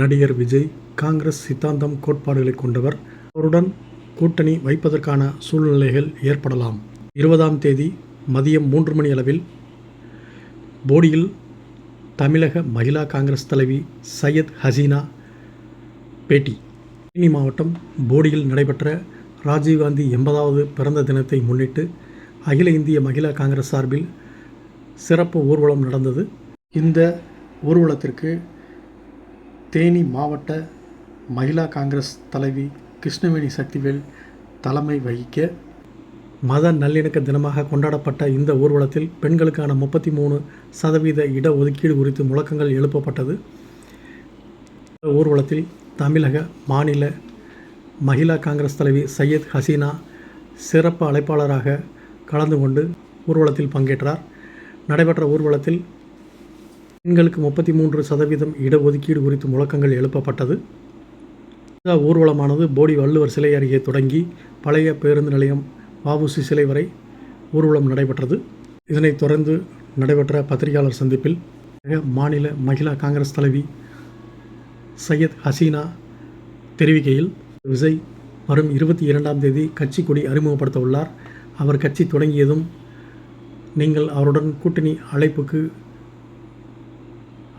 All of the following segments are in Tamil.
நடிகர் விஜய் காங்கிரஸ் சித்தாந்தம் கோட்பாடுகளை கொண்டவர். அவருடன் கூட்டணி வைப்பதற்கான சூழ்நிலைகள் ஏற்படலாம். இருபதாம் தேதி மதியம் மூன்று மணி அளவில் போடியில் தமிழக மகிழா காங்கிரஸ் தலைவி சையத் ஹசீனா பேட்டி. தேனி மாவட்டம் போடியில் நடைபெற்ற ராஜீவ்காந்தி எண்பதாவது பிறந்த தினத்தை முன்னிட்டு அகில இந்திய மகிழா காங்கிரஸ் சார்பில் சிறப்பு ஊர்வலம் நடந்தது. இந்த ஊர்வலத்திற்கு தேனி மாவட்ட மகிழா காங்கிரஸ் தலைவி கிருஷ்ணவேணி சக்திவேல் தலைமை வகிக்க மத நல்லிணக்க தினமாக கொண்டாடப்பட்ட இந்த ஊர்வலத்தில் பெண்களுக்கான முப்பத்தி மூணு சதவீத இடஒதுக்கீடு குறித்து முழக்கங்கள் எழுப்பப்பட்டது. இந்த ஊர்வலத்தில் தமிழக மாநில மகிழா காங்கிரஸ் தலைவி சையத் ஹசீனா சிறப்பு அழைப்பாளராக கலந்து கொண்டு ஊர்வலத்தில் பங்கேற்றார். நடைபெற்ற ஊர்வலத்தில் பெண்களுக்கு முப்பத்தி மூன்று சதவீதம் இடஒதுக்கீடு குறித்து முழக்கங்கள் எழுப்பப்பட்டது. இந்த ஊர்வலமானது போடி வள்ளுவர் சிலை அருகே தொடங்கி பழைய பேருந்து நிலையம் வாவுசி சிலை வரை ஊர்வலம் நடைபெற்றது. இதனைத் தொடர்ந்து நடைபெற்ற பத்திரிகையாளர் சந்திப்பில் மாநில மகிழா காங்கிரஸ் தலைவி சையத் ஹசீனா தெரிவிக்கையில் விஜய் வரும் இருபத்தி இரண்டாம் தேதி கட்சி கொடி அறிமுகப்படுத்த உள்ளார் அவர் கட்சி தொடங்கியதும் நீங்கள் அவருடன் கூட்டணி அழைப்புக்கு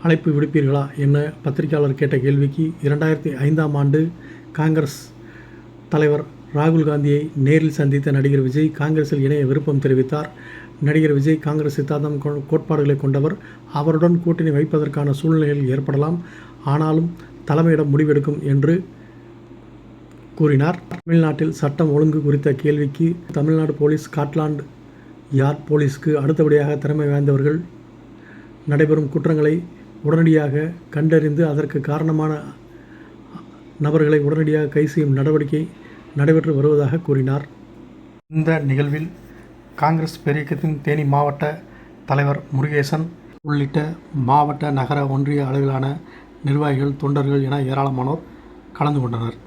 அழைப்பு விடுப்பீர்களா என பத்திரிகையாளர் கேட்ட கேள்விக்கு இரண்டாயிரத்தி ஐந்தாம் ஆண்டு காங்கிரஸ் தலைவர் ராகுல் காந்தியை நேரில் சந்தித்த நடிகர் விஜய் காங்கிரஸில் இணைய விருப்பம் தெரிவித்தார். நடிகர் விஜய் காங்கிரஸ் சித்தாந்தம் கோட்பாடுகளை கொண்டவர். அவருடன் கூட்டணி வைப்பதற்கான சூழ்நிலைகள் ஏற்படலாம். ஆனாலும் தலைமையிடம் முடிவெடுக்கும் என்று கூறினார். தமிழ்நாட்டில் சட்டம் ஒழுங்கு குறித்த கேள்விக்கு தமிழ்நாடு போலீஸ் ஸ்காட்லாந்து யார்ட் போலீஸ்க்கு அடுத்தபடியாக திறமை வாய்ந்தவர்கள் நடைபெறும் குற்றங்களை உடனடியாக கண்டறிந்து அதற்கு காரணமான நபர்களை உடனடியாக கை செய்யும் நடவடிக்கை நடைபெற்று வருவதாக கூறினார். இந்த நிகழ்வில் காங்கிரஸ் பெரியக்கத்தின் தேனி மாவட்ட தலைவர் முருகேசன் உள்ளிட்ட மாவட்ட நகர ஒன்றிய அளவிலான நிர்வாகிகள் தொண்டர்கள் என ஏராளமானோர் கலந்து கொண்டனர்.